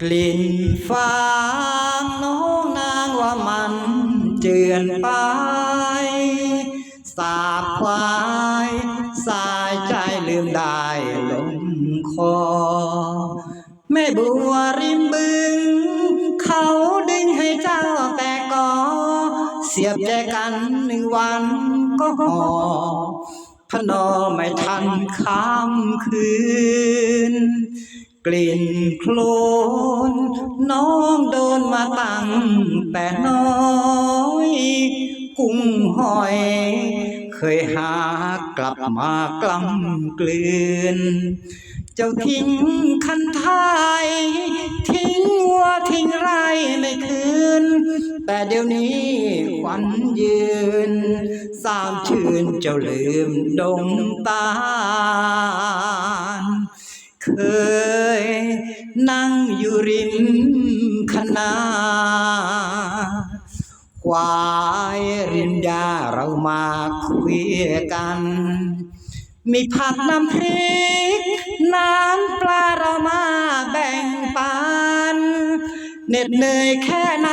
กลิ่นฟางน้องนางว่ามันเจือนไป สาบควายสายใจลืมได้ลงคอ แม่บัวริมบึง เขาดึงให้เจ้าแต่กอเสียบแจกันหนึ่งวันก็หอพนอไม่ทันข้ามคืน กลิ่นโคลนน้องโดนมาตั้งแต่น้อยกุ้งหอย เคยหากลับมากล้ำกลืน เจ้าทิ้งคันทายทิ้งวัวทิ้งไรไม่คืน แต่เดี๋ยวนี้ควันยืน สามชื่นเจ้าลืมดงตาล เคยนั่งอยู่ริมคณาควายริมยาเรามาคุยกัน มีผักน้ำพริก น้ำปลาเรามาแบ่งปันเหน็ดเหนื่อยแค่ไหน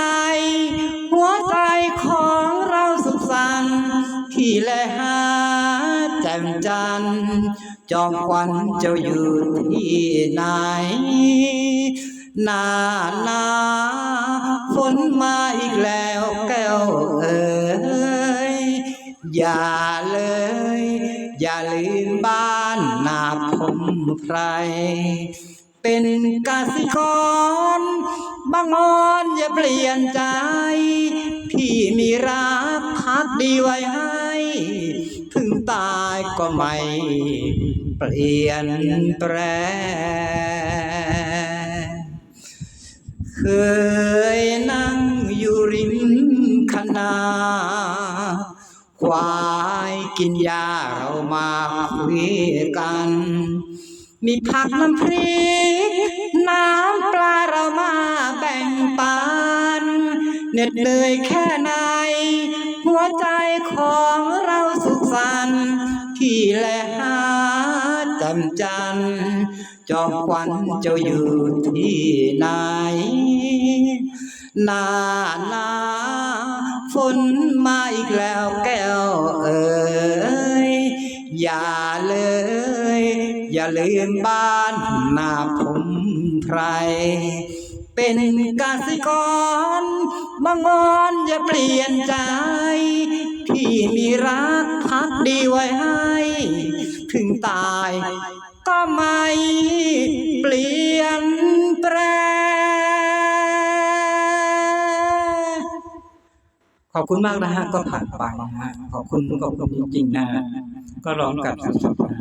หัวใจของเราสุขสันต์ที่แลหาแจ่มจันทร์ จอมควันเจ้าอยู่ที่ไหนหน้าหนาฝนมาอีกแล้วแก้วเอ๋ยอย่าเลย อย่าลืมบ้านนาผมไพรเป็นกสิกรบางออนอย่าเปลี่ยนใจ พี่มีรักพักดีไว้ให้ ตายก็ไม่เปลี่ยนแปลงเคยนั่งอยู่ริมคณาควายกินยาเรามาคุยกัน มีผักน้ำพริก น้ำปลาเรามาแบ่งปันเหน็ดเหนื่อยแค่ไหน หัวใจของเราสุขสันต์ ที่แลหาจำจัน จอมควันเจ้าอยู่ที่ไหนหน้าหนาฝนมาอีกแล้วแก้วเอ๋ยอย่าเลย อย่าลืมบ้านนาผมไพร เป็นกสิกรบางออนอย่าเปลี่ยนใจ พี่มีรักพักดีไว้ให้ ถึงตายก็ไม่เปลี่ยนแปลงขอบคุณมากนะฮะ ก็ผ่านไปนะฮะ ขอบคุณขอบคุณจริงๆนะ ก็ร้องกับสดๆนะฮะ